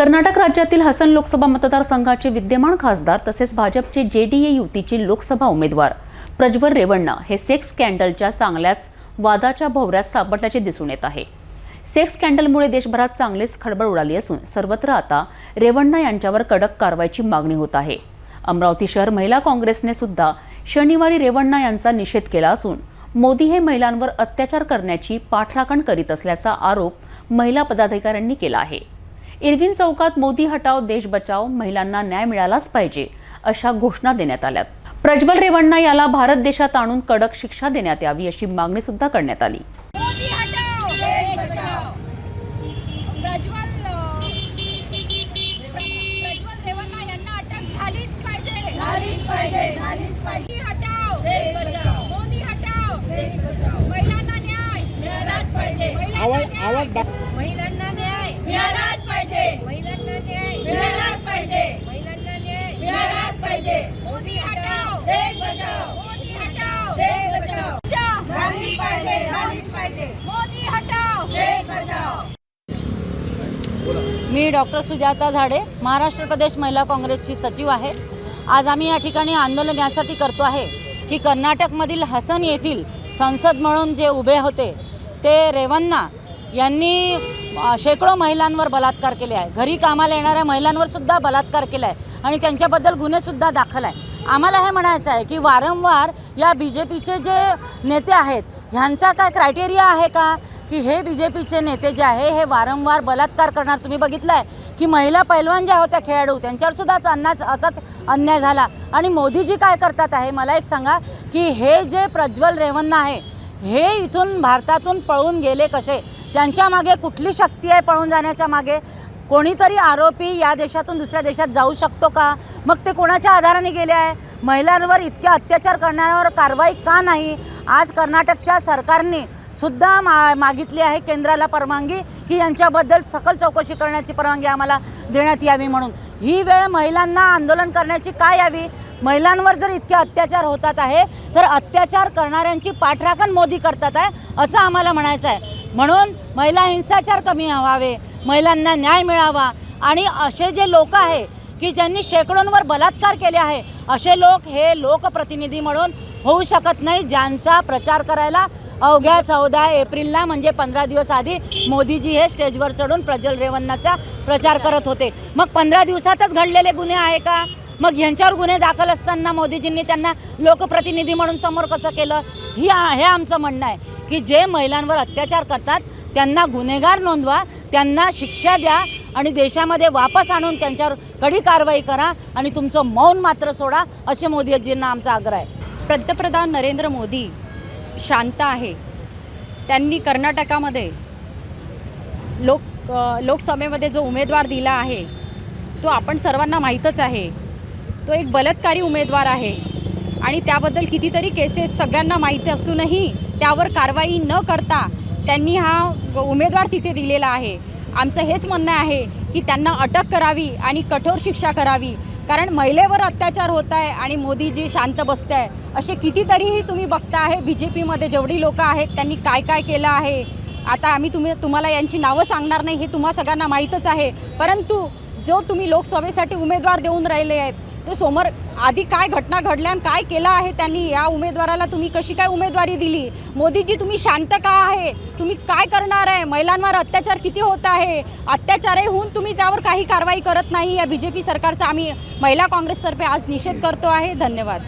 कर्नाटक राज्यातील हसन लोकसभा मतदारसंघाचे विद्यमान खासदार तसेच भाजपचे जे डी ए युतीचे लोकसभा उमेदवार प्रज्वल रेवण्णा हे सेक्स स्कॅन्डलच्या चांगल्याच वादाच्या भोवऱ्यात सापडल्याचे दिसून येत आहे. सेक्स स्कॅन्डलमुळे देशभरात चांगलीच खळबळ उडाली असून सर्वत्र आता रेवण्णा यांच्यावर कडक कारवाईची मागणी होत आहे. अमरावती शहर महिला काँग्रेसने सुद्धा शनिवारी रेवण्णा यांचा निषेध केला असून मोदी हे महिलांवर अत्याचार करण्याची पाठराखण करीत असल्याचा आरोप महिला पदाधिकाऱ्यांनी केला आहे. इरविन चौकात मोदी हटाव देश बचाव महिलांना न्याय मिळालाच पाहिजे अशा घोषणा देण्यात आल्यात. प्रज्वल रेवण्णा याला भारत देशात आणून कडक शिक्षा देण्यात यावी अशी मागणी सुद्धा करण्यात आली. मोदी हटाओ देश बचाओ प्रज्वल अ, प्रज्वल रेवण्णा यांना अटक झालीच पाहिजे झालीच पाहिजे झालीच पाहिजे मोदी हटाओ देश बचाओ. मोदी हटाओ देश बचाओ महिलांना न्याय मिळालाच पाहिजे महिलांना न्याय महिलांना न्याय मिळालाच पाहिजे महिलांना न्याय मिळालाच पाहिजे महिलांना न्याय मिळालाच पाहिजे मोदी हटाओ देश बचाओ मोदी हटाओ देश बचाओ शिक्षा. झालीच पाहिजे झालीच पाहिजे मोदी हटाओ देश बचाओ मी डॉक्टर सुजाता झाडे महाराष्ट्र प्रदेश महिला काँग्रेसची सचिव आहे. आज आम्ही या ठिकाणी आंदोलन यासाठी करतो आहे की कर्नाटकमधील हसन येथील संसद म्हणून जे उभे होते ते रेवन्ना यांनी शेकडो महिलांवर बलात्कार केले आहे. घरी कामाला येणाऱ्या महिलांवरसुद्धा बलात्कार केला आहे आणि त्यांच्याबद्दल गुन्हेसुद्धा दाखल आहे. आम्हाला हे म्हणायचं आहे की वारंवार या बी जे पीचे जे नेते आहेत ह्यांचा काय क्रायटेरिया आहे का? की हे बी जे पीचे नेते जे आहे हे वारंवार बलात्कार करणार. तुम्ही बघितलं आहे की महिला पैलवान ज्या होत्या खेळाडू त्यांच्यावर सुद्धाच अन्नाच असाच अन्याय झाला. आणि मोदीजी काय करतात आहे मला एक सांगा की हे जे प्रज्वल रेवन्ना आहे हे इथून भारतातून पळून गेले कसे? त्यांच्या मागे कुठली शक्ती आहे पळून जाण्याच्या मागे? कोणीतरी आरोपी या देशातून दुसऱ्या देशात जाऊ शकतो का? मग ते कोणाच्या आधाराने गेले आहे? महिलांवर इतक्या अत्याचार करण्यावर कारवाई का नाही? आज कर्नाटकच्या सरकारने सुद्धा मा मागितली आहे केंद्राला परवानगी. की यांच्याबद्दल सकल चौकशी करण्याची परवानगी आम्हाला देण्यात यावी म्हणून. ही वेळ महिलांना आंदोलन करण्याची काय यावी? महिलांवर जर इतके अत्याचार होतात आहे तर अत्याचार करणाऱ्यांची पाठराखण मोदी करतात आहे असं आम्हाला म्हणायचं आहे. म्हणून महिला हिंसाचार कमी व्हावे महिलांना न्याय मिळावा. आणि असे जे लोक आहे की ज्यांनी शेकडोंवर बलात्कार केले आहे असे लोक हे लोकप्रतिनिधी म्हणून होऊ शकत नाही ज्यांचा प्रचार करायला अवघ्या चौदा एप्रिलला म्हणजे पंधरा दिवस आधी मोदीजी हे स्टेजवर चढून प्रज्वल रेवन्नाचा प्रचार करत होते. मग पंधरा दिवसातच घडलेले गुन्हे आहे का? मग ह्यांच्यावर गुन्हे दाखल असताना मोदीजींनी त्यांना लोकप्रतिनिधी म्हणून समोर कसं केलं? ही हे आमचं म्हणणं आहे की जे महिलांवर अत्याचार करतात त्यांना गुन्हेगार नोंदवा त्यांना शिक्षा द्या आणि देशामध्ये वापस आणून त्यांच्यावर कडी कारवाई करा आणि तुमचं मौन मात्र सोडा असे मोदीजींना आमचा आग्रह आहे. पंतप्रधान नरेंद्र मोदी शांत आहे. त्यांनी कर्नाटकामध्ये लोक लोकसभेमध्ये जो उमेदवार दिला आहे तो आपण सर्वांना माहीतच आहे. तो एक बलात्कारी उमेदवार आहे आणि त्याबद्दल कितीतरी केसेस सगळ्यांना माहीत असूनही त्यावर कारवाई न करता त्यांनी हा उमेदवार तिथे दिलेला आहे. आमचं हेच म्हणणं आहे की त्यांना अटक करावी आणि कठोर शिक्षा करावी. कारण महिलेवर अत्याचार होत आहे आणि मोदीजी शांत बसत आहे. असे कितीतरीही तुम्ही बघता आहे बी जे पीमध्ये जेवढी लोकं आहेत त्यांनी काय काय केलं आहे. आता आम्ही तुम्ही तुम्हाला यांची नावं सांगणार नाही हे तुम्हा सगळ्यांना माहीतच आहे. परंतु जो तुम्ही लोकसभेसाठी उमेदवार देऊन राहिले आहेत तो समोर आधी काय घटना घडल्या आणि काय केलं आहे त्यांनी? या उमेदवाराला तुम्ही कशी काय उमेदवारी दिली? मोदीजी तुम्ही शांत का आहे? तुम्ही काय करणार आहे? महिलांवर अत्याचार किती होत आहे? अत्याचारही होऊन तुम्ही त्यावर काही कारवाई करत नाही. या बी जे पी सरकारचा आम्ही महिला काँग्रेसतर्फे आज निषेध करतो आहे. धन्यवाद.